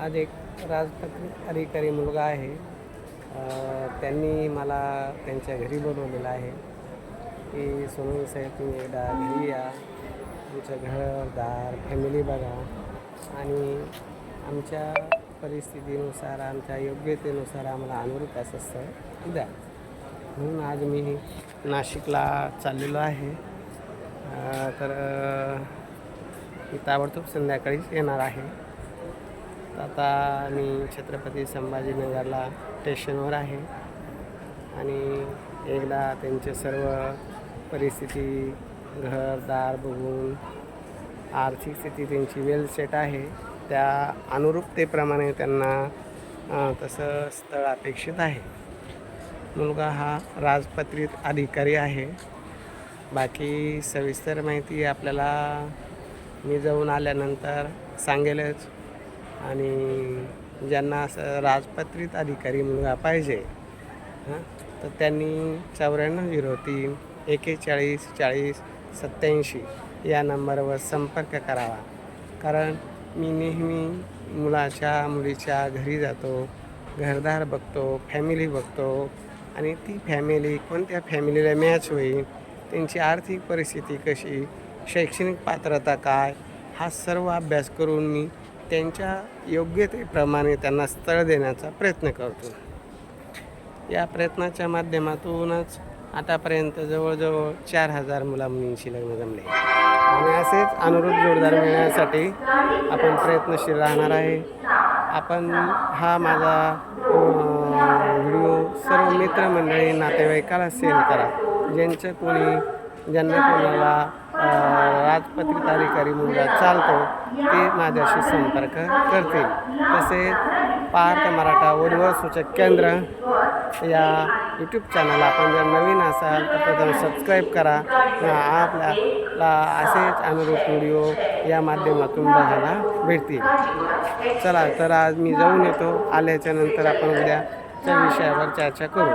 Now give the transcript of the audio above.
आज एक राजपत्रित अधिकारी मुलगा आहे. त्यांनी मला त्यांच्या घरी बोलवलेलं आहे. की सोनू साहेब तुम्ही एकदा घरी या. आमचं घर दार फॅमिली बघा. आणि आमच्या परिस्थितीनुसार आमच्या योग्यतेनुसार आम्हाला अनुरूप असं स्थळ द्या. म्हणून आज मी नाशिकला चाललेलो आहे. तर मी ताबडतोब संध्याकाळीच येणार आहे. आता मी छत्रपती संभाजीनगरला स्टेशनवर आहे. आणि एकदा त्यांचे सर्व परिस्थिती घरदार बघून आर्थिक स्थिती त्यांची वेल सेट आहे. त्या अनुरूपतेप्रमाणे त्यांना तसं स्थळ अपेक्षित आहे. मुलगा हा राजपत्रित अधिकारी आहे. बाकी सविस्तर माहिती आपल्याला मी जाऊन आल्यानंतर सांगेलच. आणि ज्यांना असं राजपत्रित अधिकारी मुलगा पाहिजे हां तर त्यांनी चौऱ्याण्णव झिरो तीन एकेचाळीस चाळीस सत्याऐंशी या नंबरवर संपर्क करावा. कारण मी नेहमी मुलाच्या मुलीच्या घरी जातो घरदार बघतो फॅमिली बघतो आणि ती फॅमिली कोणत्या फॅमिलीला मॅच होईल त्यांची आर्थिक परिस्थिती कशी शैक्षणिक पात्रता काय हा सर्व अभ्यास करून मी त्यांच्या योग्यतेप्रमाणे त्यांना स्थळ देण्याचा प्रयत्न करतो. या प्रयत्नाच्या माध्यमातूनच आतापर्यंत जवळजवळ चार हजार मुला मुलींशी लग्न जमले. आणि असेच अनुरूप जोडदार मिळण्यासाठी आपण प्रयत्नशील राहणार आहे. आपण हा माझा व्हिडिओ सर्व मित्रमंडळी नातेवाईकाला सेंड करा. ज्यांचं कोणी ज्यांना कोणाला राजपत्रित अधिकारी मुलगा चालतो ते माझ्याशी संपर्क करतील. तसेच पार्थ मराठा वधूवर सूचक केंद्र या यूट्यूब चॅनल आपण जर नवीन असाल तर प्रथम सबस्क्राईब करा. आपल्याला असेच अनुरूप व्हिडिओ या माध्यमातून बघायला भेटतील. चला तर आज मी जाऊन येतो. आल्याच्यानंतर आपण उद्याच्या विषयावर चर्चा करू.